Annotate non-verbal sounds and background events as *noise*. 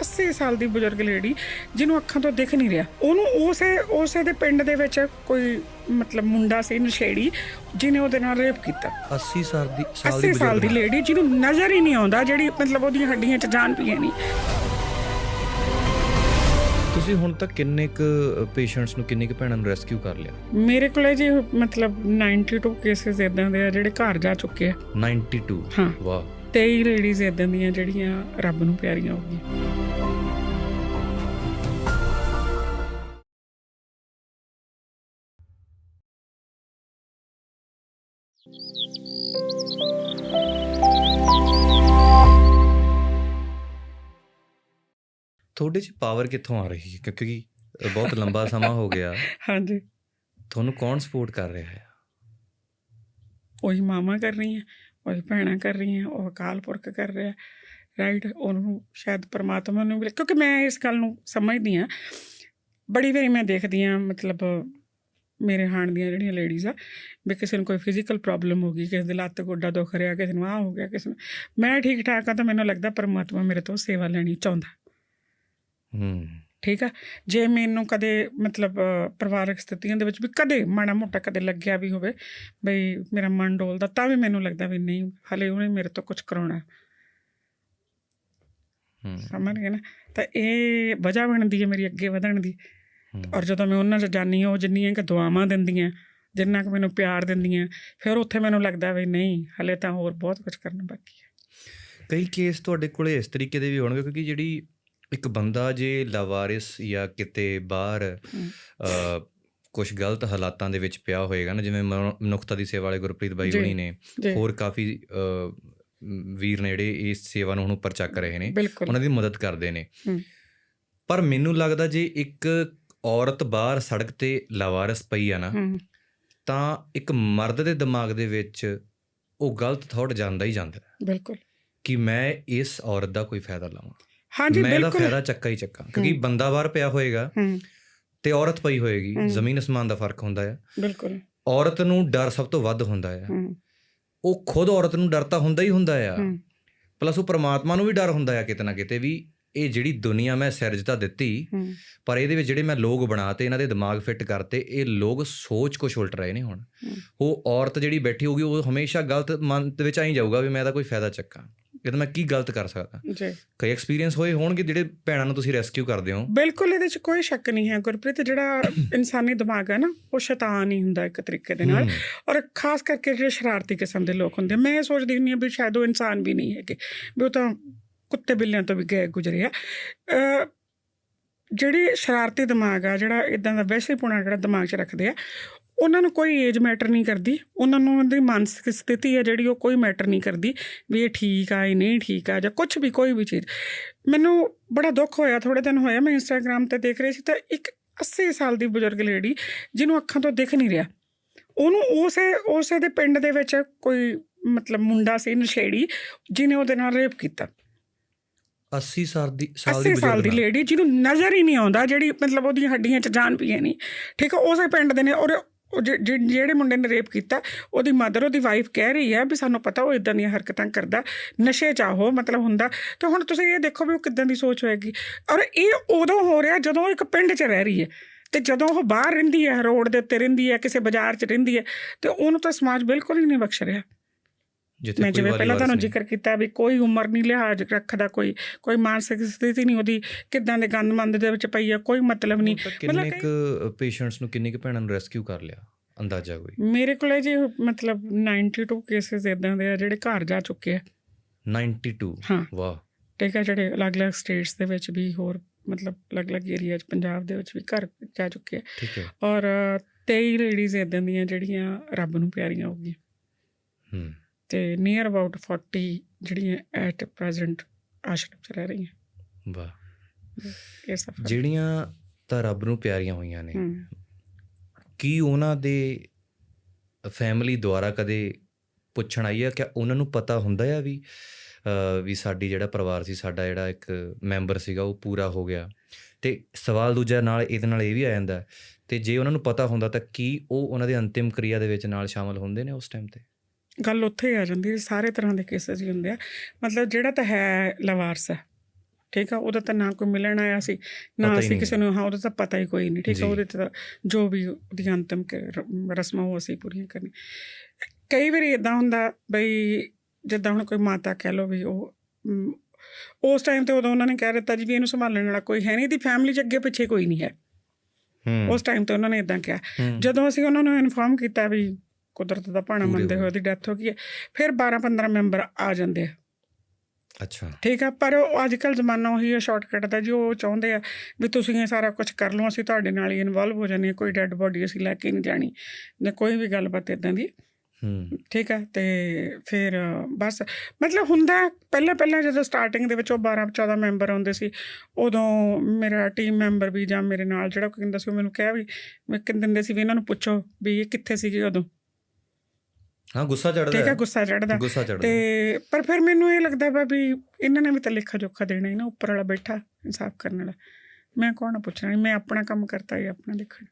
80 ਸਾਲ ਦੀ ਬਜ਼ੁਰਗ ਲੇਡੀ ਜਿਹਨੂੰ ਅੱਖਾਂ ਤੋਂ ਦਿਖ ਨਹੀਂ ਰਿਹਾ। ਉਹਨੂੰ ਉਸੇ ਉਸੇ ਦੇ ਪਿੰਡ ਦੇ ਵਿੱਚ ਕੋਈ ਮਤਲਬ ਮੁੰਡਾ ਸੀ ਨਸ਼ੇੜੀ ਜਿਹਨੇ ਉਹਦੇ ਨਾਲ ਰੇਪ ਕੀਤਾ। 80 ਸਾਲ ਦੀ ਸਾਲ ਦੀ 80 ਸਾਲ ਦੀ ਬਜ਼ੁਰਗ ਲੇਡੀ ਜਿਹਨੂੰ ਨਜ਼ਰ ਹੀ ਨਹੀਂ ਆਉਂਦਾ ਜਿਹੜੀ ਮਤਲਬ ਉਹਦੀਆਂ ਹੱਡੀਆਂ 'ਚ ਜਾਨ ਪਈ ਨਹੀਂ। ਤੁਸੀਂ ਹੁਣ ਤੱਕ ਕਿੰਨੇ ਕੁ ਪੇਸ਼ੈਂਟਸ ਨੂੰ ਕਿੰਨੇ ਕੁ ਭੈਣਾਂ ਨੂੰ ਰੈਸਕਿਊ ਕਰ ਲਿਆ? ਮੇਰੇ ਕੋਲੇ ਜੀ ਮਤਲਬ 92 ਕੇਸਿਸ ਇਦਾਂ ਦੇ ਆ ਜਿਹੜੇ ਘਰ ਜਾ ਚੁੱਕੇ ਆ। 92 ਹਾਂ। ਵਾਹ। 23 ਲੇਡੀਜ਼ ਇਦਾਂ ਦੀਆਂ ਜਿਹੜੀਆਂ ਰੱਬ ਨੂੰ ਪਿਆਰੀਆਂ ਹੋ ਗਈਆਂ। ਤੁਹਾਡੇ 'ਚ ਪਾਵਰ ਕਿੱਥੋਂ ਆ ਰਹੀ ਹੈ? ਕਿਉਂਕਿ ਬਹੁਤ ਲੰਬਾ ਸਮਾਂ ਹੋ ਗਿਆ। *laughs* ਹਾਂਜੀ। ਤੁਹਾਨੂੰ ਕੌਣ ਸਪੋਰਟ ਕਰ ਰਿਹਾ ਹੈ? ਉਹੀ ਮਾਮਾ ਕਰ ਰਹੀ ਹੈ ਉਹੀ ਭੈਣਾਂ ਕਰ ਰਹੀ ਹੈ ਉਹ ਅਕਾਲ ਪੁਰਖ ਕਰ ਰਿਹਾ। ਰਾਈਟ ਉਹਨੂੰ ਸ਼ਾਇਦ ਪਰਮਾਤਮਾ ਨੂੰ ਕਿਉਂਕਿ ਮੈਂ ਇਸ ਗੱਲ ਨੂੰ ਸਮਝਦੀ ਹਾਂ। ਬੜੀ ਵਾਰੀ ਮੈਂ ਦੇਖਦੀ ਹਾਂ ਮਤਲਬ ਮੇਰੇ ਹਾਣ ਦੀਆਂ ਜਿਹੜੀਆਂ ਲੇਡੀਜ਼ ਆ ਵੀ ਕਿਸੇ ਨੂੰ ਕੋਈ ਫਿਜ਼ੀਕਲ ਪ੍ਰੋਬਲਮ ਹੋ ਗਈ ਕਿਸੇ ਦੇ ਲੱਤ ਗੋਡਾ ਦੁਖ ਰਿਹਾ ਕਿਸੇ ਨੂੰ ਆਹ ਹੋ ਗਿਆ ਕਿਸੇ ਨੂੰ ਮੈਂ ਠੀਕ ਠਾਕ ਆ ਤਾਂ ਮੈਨੂੰ ਲੱਗਦਾ ਪਰਮਾਤਮਾ ਮੇਰੇ ਤੋਂ ਸੇਵਾ ਲੈਣੀ ਚਾਹੁੰਦਾ। ਹੂੰ। ਠੀਕ ਆ? ਜੇ ਮੈਨੂੰ ਕਦੇ ਮਤਲਬ ਪਰਿਵਾਰਕ ਸਥਿਤੀਆਂ ਦੇ ਵਿੱਚ ਵੀ ਕਦੇ ਮਾੜਾ ਮੋਟਾ ਕਦੇ ਲੱਗਿਆ ਵੀ ਹੋਵੇ ਬਈ ਮੇਰਾ ਮਨ ਡੋਲਦਾ ਤਾਂ ਵੀ ਮੈਨੂੰ ਲੱਗਦਾ ਵੀ ਨਹੀਂ ਹਲੇ ਉਹਨੇ ਮੇਰੇ ਤੋਂ ਕੁਝ ਕਰਾਉਣਾ। ਹੂੰ। ਸਮਝ ਗਏ ਨਾ? ਤਾਂ ਇਹ ਵਜ੍ਹਾ ਬਣਦੀ ਹੈ ਮੇਰੀ ਅੱਗੇ ਵਧਣ ਦੀ। ਔਰ ਜਦੋਂ ਮੈਂ ਉਹਨਾਂ 'ਚ ਜਾਂਦੀ ਹਾਂ ਉਹ ਜਿੰਨੀਆਂ ਕਿ ਦੁਆਵਾਂ ਦਿੰਦੀਆਂ ਜਿੰਨਾ ਕਿ ਮੈਨੂੰ ਪਿਆਰ ਦਿੰਦੀਆਂ ਫਿਰ ਉੱਥੇ ਮੈਨੂੰ ਲੱਗਦਾ ਵੀ ਨਹੀਂ ਹਲੇ ਤਾਂ ਹੋਰ ਬਹੁਤ ਕੁਝ ਕਰਨਾ ਬਾਕੀ ਹੈ ਕਈ ਕੇਸ ਤੁਹਾਡੇ ਕੋਲੇ ਇਸ ਤਰੀਕੇ ਦੇ ਵੀ ਹੋਣਗੇ ਕਿਉਂਕਿ ਜਿਹੜੀ ਇੱਕ ਬੰਦਾ ਜੇ ਲਾਵਾਰਿਸ ਜਾਂ ਕਿਤੇ ਬਾਹਰ। ਕੁਝ ਗਲਤ ਹਾਲਾਤਾਂ ਦੇ ਵਿੱਚ ਪਿਆ ਹੋਏਗਾ ਨਾ ਜਿਵੇਂ ਮਨੁ- ਮਨੁੱਖਤਾ ਦੀ ਸੇਵਾ ਵਾਲੇ ਗੁਰਪ੍ਰੀਤ ਬਾਈ। ਹੋਣੀ ਨੇ ਹੋਰ ਕਾਫੀ ਵੀਰ ਨੇੜੇ ਇਸ ਸੇਵਾ ਨੂੰ ਹੁਣ ਉੱਪਰ ਚੱਕ ਰਹੇ ਨੇ ਉਹਨਾਂ ਦੀ ਮਦਦ ਕਰਦੇ ਨੇ। ਪਰ ਮੈਨੂੰ ਲੱਗਦਾ ਜੇ ਇੱਕ ਔਰਤ ਬਾਹਰ ਸੜਕ ਤੇ ਲਾਵਾਰਿਸ ਪਈ ਆ ਨਾ ਤਾਂ ਇੱਕ ਮਰਦ ਦੇ ਦਿਮਾਗ ਦੇ ਵਿੱਚ ਉਹ ਗਲਤ ਥਾਟ ਜਾਂਦਾ ਹੀ ਜਾਂਦਾ ਬਿਲਕੁਲ। ਕਿ ਮੈਂ ਇਸ ਔਰਤ ਦਾ ਕੋਈ ਫਾਇਦਾ ਲਵਾਂ। ਹਾਂਜੀ ਮੈਂ ਇਹਦਾ ਬਿਲਕੁਲ। ਫਾਇਦਾ ਚੱਕਾ ਹੀ ਚੱਕਾਂ ਕਿਉਂਕਿ। ਬੰਦਾ ਬਾਹਰ ਪਿਆ ਹੋਏਗਾ ਤੇ ਔਰਤ ਪਈ ਹੋਏਗੀ। ਜ਼ਮੀਨ ਅਸਮਾਨ ਦਾ ਫ਼ਰਕ ਹੁੰਦਾ ਹੈ। ਬਿਲਕੁਲ। ਔਰਤ ਨੂੰ ਡਰ ਸਭ ਤੋਂ ਵੱਧ ਹੁੰਦਾ ਹੈ। ਉਹ ਖੁਦ ਔਰਤ ਨੂੰ ਡਰ ਤਾਂ ਹੁੰਦਾ ਹੀ ਹੁੰਦਾ ਆ। ਹੂੰ। ਪਲੱਸ ਉਹ ਪ੍ਰਮਾਤਮਾ ਨੂੰ ਵੀ ਡਰ ਹੁੰਦਾ ਆ ਕਿਤੇ ਨਾ ਕਿਤੇ ਵੀ ਇਹ ਜਿਹੜੀ ਦੁਨੀਆ ਮੈਂ ਸਿਰਜਤਾ ਦਿੱਤੀ ਪਰ ਇਹਦੇ ਵਿੱਚ ਜਿਹੜੇ ਮੈਂ ਲੋਕ ਬਣਾਤੇ ਇਹਨਾਂ ਦੇ ਦਿਮਾਗ ਫਿੱਟ ਕਰਤੇ ਇਹ ਲੋਕ ਸੋਚ ਕੁਛ ਉਲਟ ਰਹੇ ਨੇ ਹੁਣ। ਉਹ ਔਰਤ ਜਿਹੜੀ ਬੈਠੀ ਹੋਊਗੀ ਉਹ ਹਮੇਸ਼ਾ ਗਲਤ ਮਨ ਦੇ ਵਿੱਚ ਆਈ ਜਾਊਗਾ ਵੀ ਮੈਂ ਇਹਦਾ ਕੋਈ ਫਾਇਦਾ ਚੱਕਾਂ। ਇਹ ਤਾਂ ਮੈਂ ਕੀ ਗਲਤ ਕਰ ਸਕਦਾ? ਜੀ। ਕਈ ਐਕਸਪੀਰੀਅੰਸ ਹੋਏ ਹੋਣਗੇ ਜਿਹੜੇ ਭੈਣਾਂ ਨੂੰ ਤੁਸੀਂ ਰੈਸਕਿਊ ਕਰਦੇ ਹੋ। ਬਿਲਕੁਲ ਇਹਦੇ 'ਚ ਕੋਈ ਸ਼ੱਕ ਨਹੀਂ ਹੈ ਗੁਰਪ੍ਰੀਤ ਜਿਹੜਾ ਇਨਸਾਨੀ ਦਿਮਾਗ ਹੈ ਨਾ ਉਹ ਸ਼ੈਤਾਨ ਹੀ ਹੁੰਦਾ ਇੱਕ ਤਰੀਕੇ ਦੇ ਨਾਲ। ਔਰ ਖਾਸ ਕਰਕੇ ਜਿਹੜੇ ਸ਼ਰਾਰਤੀ ਕਿਸਮ ਦੇ ਲੋਕ ਹੁੰਦੇ ਮੈਂ ਸੋਚਦੀ ਹੁੰਦੀ ਹਾਂ ਵੀ ਸ਼ਾਇਦ ਉਹ ਇਨਸਾਨ ਵੀ ਨਹੀਂ ਹੈਗੇ ਵੀ ਉਹ ਤਾਂ ਕੁੱਤੇ ਬਿੱਲਿਆਂ ਤੋਂ ਵੀ ਗਏ ਗੁਜ਼ਰੇ ਆ। ਅ, ਜਿਹੜੀ ਸ਼ਰਾਰਤੀ ਦਿਮਾਗ ਆ ਜਿਹੜਾ ਇਦਾਂ ਦਾ ਵੈਸੇ ਪੁਣਾ ਜਿਹੜਾ ਦਿਮਾਗ 'ਚ ਰੱਖਦੇ ਆ ਉਹਨਾਂ ਨੂੰ ਕੋਈ ਏਜ ਮੈਟਰ ਨਹੀਂ ਕਰਦੀ। ਉਹਨਾਂ ਨੂੰ ਉਹਦੀ ਮਾਨਸਿਕ ਸਥਿਤੀ ਹੈ ਜਿਹੜੀ ਉਹ ਕੋਈ ਮੈਟਰ ਨਹੀਂ ਕਰਦੀ ਵੀ ਇਹ ਠੀਕ ਆ ਇਹ ਨਹੀਂ ਠੀਕ ਆ ਜਾਂ ਕੁਝ ਵੀ ਕੋਈ ਵੀ ਚੀਜ਼। ਮੈਨੂੰ ਬੜਾ ਦੁੱਖ ਹੋਇਆ ਥੋੜੇ ਦਿਨ ਹੋਇਆ ਮੈਂ ਇੰਸਟਾਗ੍ਰam ਤੇ ਦੇਖ ਰਹੀ ਸੀ ਤਾਂ ਇੱਕ 80 ਸਾਲ ਦੀ ਬਜ਼ੁਰਗ ਲੇਡੀ ਜਿਹਨੂੰ ਅੱਖਾਂ ਤੋਂ ਦਿਖ ਨਹੀਂ ਰਿਹਾ। ਉਹਨੂੰ ਉਸੇ ਉਸੇ ਦੇ ਪਿੰਡ ਦੇ ਵਿੱਚ ਕੋਈ ਮਤਲਬ ਮੁੰਡਾ ਸੀ ਨਸ਼ੇੜੀ ਜਿਹਨੇ ਉਹਦੇ ਨਾਲ ਰੇਪ ਕੀਤਾ। 80 ਸਾਲ ਦੀ ਸਾਲ ਦੀ 80 ਸਾਲ ਦੀ। ਲੇਡੀ ਜਿਹਨੂੰ ਨਜ਼ਰ ਹੀ ਨਹੀਂ ਆਉਂਦਾ ਜਿਹੜੀ ਮਤਲਬ ਉਹਦੀਆਂ ਹੱਡੀਆਂ 'ਚ ਜਾਨ ਪਈ ਹੈ ਨਹੀਂ। ਠੀਕ ਹੈ ਉਸੇ ਪਿੰਡ ਦੇ ਨੇ ਔਰ ਜਿਹੜੇ ਮੁੰਡੇ ਨੇ ਰੇਪ ਕੀਤਾ ਉਹਦੀ ਮਦਰ ਉਹਦੀ ਵਾਈਫ ਕਹਿ ਰਹੀ ਹੈ ਵੀ ਸਾਨੂੰ ਪਤਾ ਉਹ ਇਦਾਂ ਦੀਆਂ ਹਰਕਤਾਂ ਕਰਦਾ ਨਸ਼ੇ ਚਾਹੋ ਮਤਲਬ ਹੁੰਦਾ। ਤੇ ਹੁਣ ਤੁਸੀਂ ਇਹ ਦੇਖੋ ਵੀ ਉਹ ਕਿਦਾਂ ਦੀ ਸੋਚ ਹੋਏਗੀ। ਔਰ ਇਹ ਉਦੋਂ ਹੋ ਰਿਹਾ ਜਦੋਂ ਇੱਕ ਪਿੰਡ 'ਚ ਰਹਿ ਰਹੀ ਹੈ। ਤੇ ਜਦੋਂ ਉਹ ਬਾਹਰ ਰਹਿੰਦੀ ਹੈ ਰੋਡ ਦੇ ਉੱਤੇ ਰਹਿੰਦੀ ਹੈ ਕਿਸੇ ਬਾਜ਼ਾਰ 'ਚ ਰਹਿੰਦੀ ਹੈ ਤੇ ਉਹਨੂੰ ਤਾਂ ਸਮਾਜ ਬਿਲਕੁਲ ਹੀ ਨਹੀਂ ਬਖਸ਼ ਰਿਹਾ। ਜਿੱਥੇ ਮੈਂ ਜਿਵੇਂ ਪਹਿਲਾਂ ਤੁਹਾਨੂੰ। ਜ਼ਿਕਰ ਕੀਤਾ ਵੀ ਕੋਈ ਉਮਰ ਨਹੀਂ ਲਿਹਾਜ਼ ਰੱਖਦਾ ਕੋਈ ਕੋਈ ਮਾਨਸਿਕ ਸਥਿਤੀ ਨਹੀਂ ਉਹਦੀ ਕਿਦਾਂ ਦੇ ਗੰਦਮੰਦ ਦੇ ਵਿੱਚ ਪਈ ਆ ਕੋਈ ਮਤਲਬ ਨਹੀਂ। ਮਤਲਬ ਕੁ ਪੇਸ਼ੈਂਟਸ ਨੂੰ ਕਿੰਨੇ ਕੁ ਭੈਣਾਂ ਨੂੰ ਰੈਸਕਿਊ ਕਰ ਲਿਆ ਅੰਦਾਜ਼ਾ ਕੋਈ? ਮੇਰੇ ਕੋਲੇ ਜੀ ਮਤਲਬ 92 ਕੇਸਿਸ ਇਦਾਂ ਦੇ ਆ ਜਿਹੜੇ ਘਰ ਜਾ ਚੁੱਕੇ ਆ। 92 ਹਾਂ। ਵਾਹ। ਠੀਕ ਆ ਜਿਹੜੇ ਅਲੱਗ-ਅਲੱਗ ਸਟੇਟਸ ਦੇ ਵਿੱਚ ਵੀ ਹੋਰ ਮਤਲਬ ਅਲੱਗ-ਅਲੱਗ ਏਰੀਆ 'ਚ ਪੰਜਾਬ ਦੇ ਵਿੱਚ ਵੀ ਘਰ ਜਾ ਚੁੱਕੇ ਆ। ਠੀਕ ਹੈ ਔਰ 23 ਲੇਡੀਜ਼ ਇਦਾਂ ਦੀਆਂ ਜਿਹੜੀਆਂ ਰੱਬ ਨੂੰ ਪਿਆਰੀਆਂ ਹੋ ਗਈਆਂ। ਹੂੰ। ਤੇ ਨੀਅਰ ਅਬਾਊਟ 40 ਜਿਹੜੀਆਂ ਐਟ ਪ੍ਰੈਜ਼ੈਂਟ ਆਸ਼ਰਮ 'ਚ ਰਹਿ ਰਹੀਆਂ। ਵਾਹ। ਇਹ ਸਫਰ। ਜਿਹੜੀਆਂ ਤਾਂ ਰੱਬ ਨੂੰ ਪਿਆਰੀਆਂ ਹੋਈਆਂ ਨੇ ਕੀ ਉਹਨਾਂ ਦੇ ਫੈਮਿਲੀ ਦੁਆਰਾ ਕਦੇ ਪੁੱਛਣ ਆਈ ਆ? ਕਿ ਉਹਨਾਂ ਨੂੰ ਪਤਾ ਹੁੰਦਾ ਆ ਵੀ ਵੀ ਸਾਡੀ ਜਿਹੜਾ ਪਰਿਵਾਰ ਸੀ ਸਾਡਾ ਜਿਹੜਾ ਇੱਕ ਮੈਂਬਰ ਸੀਗਾ ਉਹ ਪੂਰਾ ਹੋ ਗਿਆ? ਤੇ ਸਵਾਲ ਦੂਜਾ ਨਾਲ ਇਹਦੇ ਨਾਲ ਇਹ ਵੀ ਆ ਜਾਂਦਾ ਤੇ ਜੇ ਉਹਨਾਂ ਨੂੰ ਪਤਾ ਹੁੰਦਾ ਤਾਂ ਕੀ ਉਹ ਉਹਨਾਂ ਦੇ ਅੰਤਿਮ ਕਿਰਿਆ ਦੇ ਵਿੱਚ ਨਾਲ ਸ਼ਾਮਲ ਹੁੰਦੇ ਨੇ ਉਸ ਟਾਈਮ ਤੇ? ਗੱਲ ਉੱਥੇ ਹੀ ਆ ਜਾਂਦੀ ਹੈ ਸਾਰੇ ਤਰ੍ਹਾਂ ਦੇ ਕੇਸਸ ਹੀ ਹੁੰਦੇ ਆ। ਮਤਲਬ ਜਿਹੜਾ ਤਾਂ ਹੈ ਲਵਾਰਸ ਹੈ ਠੀਕ ਆ? ਉਹਦਾ ਤਾਂ ਨਾ ਕੋਈ ਮਿਲਣ ਆਇਆ ਸੀ ਨਾ ਅਸੀਂ ਕਿਸੇ ਨੂੰ ਹਾਂ ਉਹਦਾ ਤਾਂ ਪਤਾ ਹੀ ਕੋਈ ਨਹੀਂ ਠੀਕ। ਆ? ਉਹਦੇ ਤੇ ਜੋ ਵੀ ਉਹਦੀਆਂ ਅੰਤਮ ਰਸਮਾਂ ਉਹ ਅਸੀਂ ਪੂਰੀਆਂ ਕਰਨੀ ਕਈ ਵਾਰੀ ਇਦਾਂ ਹੁੰਦਾ ਬਈ ਜਿੱਦਾਂ ਹੁਣ ਕੋਈ ਮਾਤਾ ਕਹਿ ਲੋ ਵੀ ਉਹ ਉਸ ਟਾਈਮ ਤੇ ਉਦੋਂ ਉਹਨਾਂ ਨੇ ਕਹਿ ਦਿੱਤਾ ਜੀ ਵੀ ਇਹਨੂੰ ਸੰਭਾਲਣ ਵਾਲਾ ਕੋਈ ਹੈ ਨਹੀਂ ਦੀ ਫੈਮਿਲੀ 'ਚ ਅੱਗੇ ਪਿੱਛੇ ਕੋਈ ਨਹੀਂ ਹੈ। ਉਸ ਟਾਈਮ ਤੇ ਉਹਨਾਂ ਨੇ ਇਦਾਂ ਕਿਹਾ। ਜਦੋਂ ਅਸੀਂ ਉਹਨਾਂ ਨੂੰ ਇਨਫਾਰਮ ਕੀਤਾ ਵੀ ਕੁਦਰਤ ਦਾ ਭਾਣਾ ਮੰਨਦੇ ਹੋਏ। ਉਹਦੀ ਡੈਥ ਹੋ ਗਈ ਹੈ। ਫਿਰ 12 15 ਮੈਂਬਰ ਆ ਜਾਂਦੇ ਆ। ਅੱਛਾ। ਠੀਕ ਆ ਪਰ ਉਹ ਅੱਜ ਕੱਲ ਜ਼ਮਾਨਾ ਉਹੀ ਹੈ ਸ਼ਾਰਟਕਟ ਦਾ ਜੋ ਉਹ ਚਾਹੁੰਦੇ ਆ ਵੀ ਤੁਸੀਂ ਇਹ ਸਾਰਾ ਕੁਝ ਕਰ ਲਓ ਅਸੀਂ ਤੁਹਾਡੇ ਨਾਲ ਹੀ ਇਨਵੋਲਵ ਹੋ ਹਾਂ ਕੋਈ ਡੈੱਡ ਬੋਡੀ ਅਸੀਂ ਲੈ ਕੇ ਨਹੀਂ ਜਾਣੀ ਜਾਂ ਕੋਈ ਵੀ ਗੱਲਬਾਤ ਇਦਾਂ ਦੀ। ਹੂੰ। ਠੀਕ ਆ ਤੇ ਫਿਰ ਬਸ ਮਤਲਬ ਹੁੰਦਾ ਪਹਿਲਾਂ ਪਹਿਲਾਂ ਜਦੋਂ ਸਟਾਰਟਿੰਗ ਦੇ ਵਿੱਚ ਉਹ 12 14 ਮੈਂਬਰ ਆਉਂਦੇ ਸੀ ਉਦੋਂ ਮੇਰਾ ਟੀਮ ਮੈਂਬਰ ਵੀ ਜਾਂ ਮੇਰੇ ਨਾਲ ਜਿਹੜਾ ਕੋਈ ਕਹਿੰਦਾ ਸੀ ਉਹ ਮੈਨੂੰ ਕਹਿ ਵੀ ਮੈਂ ਕਹਿੰਦੇ ਦਿੰਦੇ ਸੀ ਵੀ ਇਹਨਾਂ ਨੂੰ ਪੁੱਛੋ ਵੀ ਇਹ ਕਿੱਥੇ ਸੀਗੇ ਉਦੋਂ। ਹਾਂ ਗੁੱਸਾ ਚੜਦਾ ਠੀਕ ਹੈ ਗੁੱਸਾ ਚੜਦਾ ਗੁੱਸਾ ਚੜਦਾ ਤੇ ਪਰ ਫਿਰ ਮੈਨੂੰ ਇਹ ਲੱਗਦਾ ਵਾ ਵੀ ਇਹਨਾਂ ਨੇ ਵੀ ਤਾਂ ਲੇਖਾ ਜੋਖਾ ਦੇਣਾ ਹੀ ਨਾ ਉੱਪਰ ਵਾਲਾ ਬੈਠਾ ਇਨਸਾਫ ਕਰਨ ਵਾਲਾ। ਮੈਂ ਕੌਣ ਪੁੱਛਣਾ ਮੈਂ ਆਪਣਾ ਕੰਮ ਕਰਤਾ ਹੀ ਆਪਣਾ ਦੇਖਣਾ।